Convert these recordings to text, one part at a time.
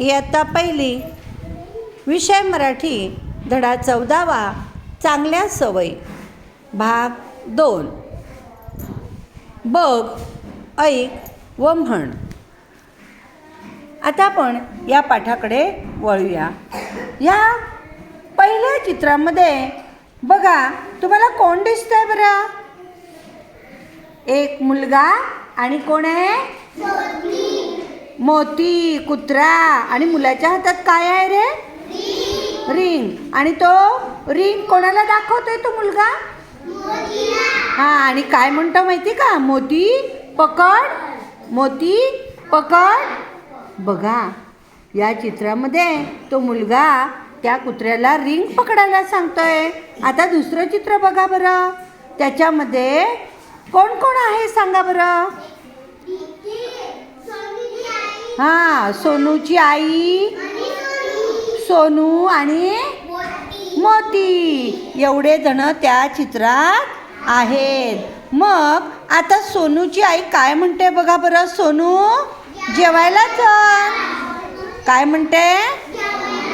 इयत्ता पहिली विषय मराठी धडा चौदावा चांगल्या सवयी. भाग दोन. बघ ऐक व म्हण. आता आपण या पाठाकडे वळूया. या पहिल्या चित्रामध्ये बघा तुम्हाला कोण दिसतंय बरं? एक मुलगा आणि कोण आहे? मोती कुत्रा आणि मुलाच्या हातात काय आहे रे? रिंग. आणि तो रिंग कोणाला दाखवतोय तो मुलगा? हा आणि काय म्हणतो माहिती का? मोती पकड. मोती पकड. बघा या चित्रामध्ये तो मुलगा त्या कुत्र्याला रिंग पकडायला सांगतोय. आता दुसरं चित्र बघा बरं. त्याच्यामध्ये कोण कोण आहे सांगा बरं? हा सोनूची आई. सोनू आणि मोती. एवढे जण त्या चित्रात आहेत. मग आता सोनूची आई काय म्हणते बघा बरं सोनू. जेवायला चल काय म्हणते?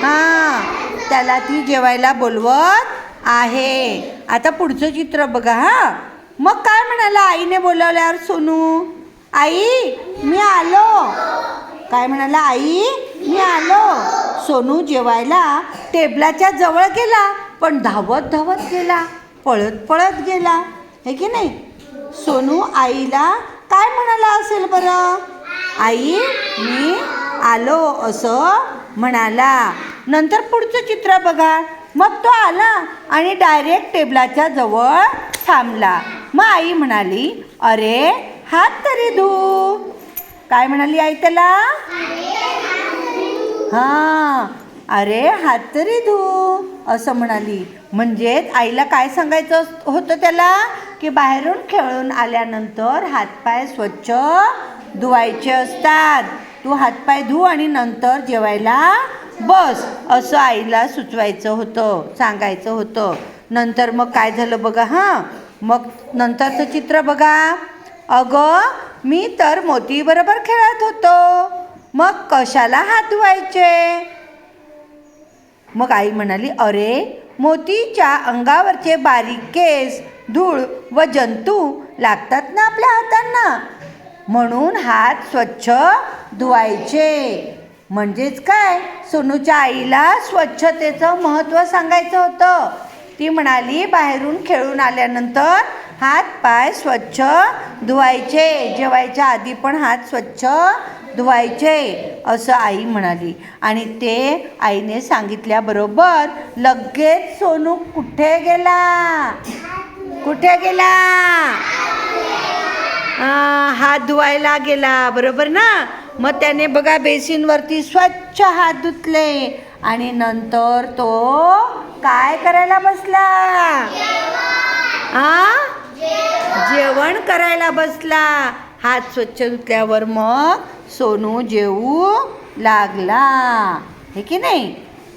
हा त्याला ती जेवायला बोलवत आहे. आता पुढचं चित्र बघा हा. मग काय म्हणाला आईने बोलावल्यावर सोनू? आई मी आलो. काय म्हणाला आई मी आलो. सोनू जेवायला टेबलाच्या जवळ गेला पण धावत धावत गेला पळत पळत गेला. हे की नाही? सोनू आईला काय म्हणाला असेल बरं? आई मी आलो असं म्हणाला. नंतर पुढचं चित्र बघा. मग तो आला आणि डायरेक्ट टेबलाच्या जवळ थांबला. मग आई म्हणाली अरे हात तरी धू. काय म्हणाली आई त्याला? हां. अरे हात तरी धू असं म्हणाली. म्हणजेच आईला काय सांगायचं अस- होतं त्याला? की बाहेरून खेळून आल्यानंतर हातपाय स्वच्छ धुवायचे असतात. तू हातपाय धु आणि नंतर जेवायला बस असं आईला सुचवायचं होतं सांगायचं होतं. नंतर मग काय झालं बघा हां? मग नंतरचं चित्र बघा. अगं मी तर मोतीबरोबर खेळत होतो. मग कशाला हात धुवायचे? मग आई म्हणाली अरे मोतीच्या अंगावरचे बारीक केस धूळ व जंतू लागतात ना आपल्या हातांना? म्हणून हात स्वच्छ धुवायचे. म्हणजेच काय? सोनूच्या आईला स्वच्छतेचं महत्त्व सांगायचं होतं. ती म्हणाली बाहेरून खेळून आल्यानंतर हात पाय स्वच्छ धुवायचे. जेवायच्या आधी पण हात स्वच्छ धुवायचे असं आई म्हणाली. आणि ते आईने सांगितल्याबरोबर लगेच सोनू कुठे गेला? कुठे गेला? हात धुवायला गेला बरोबर ना? मग त्याने बघा बेसिनवरती स्वच्छ हात धुतले. आणि नंतर तो काय करायला बसला? आ? जेवण करायला बसला. हात स्वच्छ धुतल्यावर मग सोनू जेवू लागला. हे की नाही?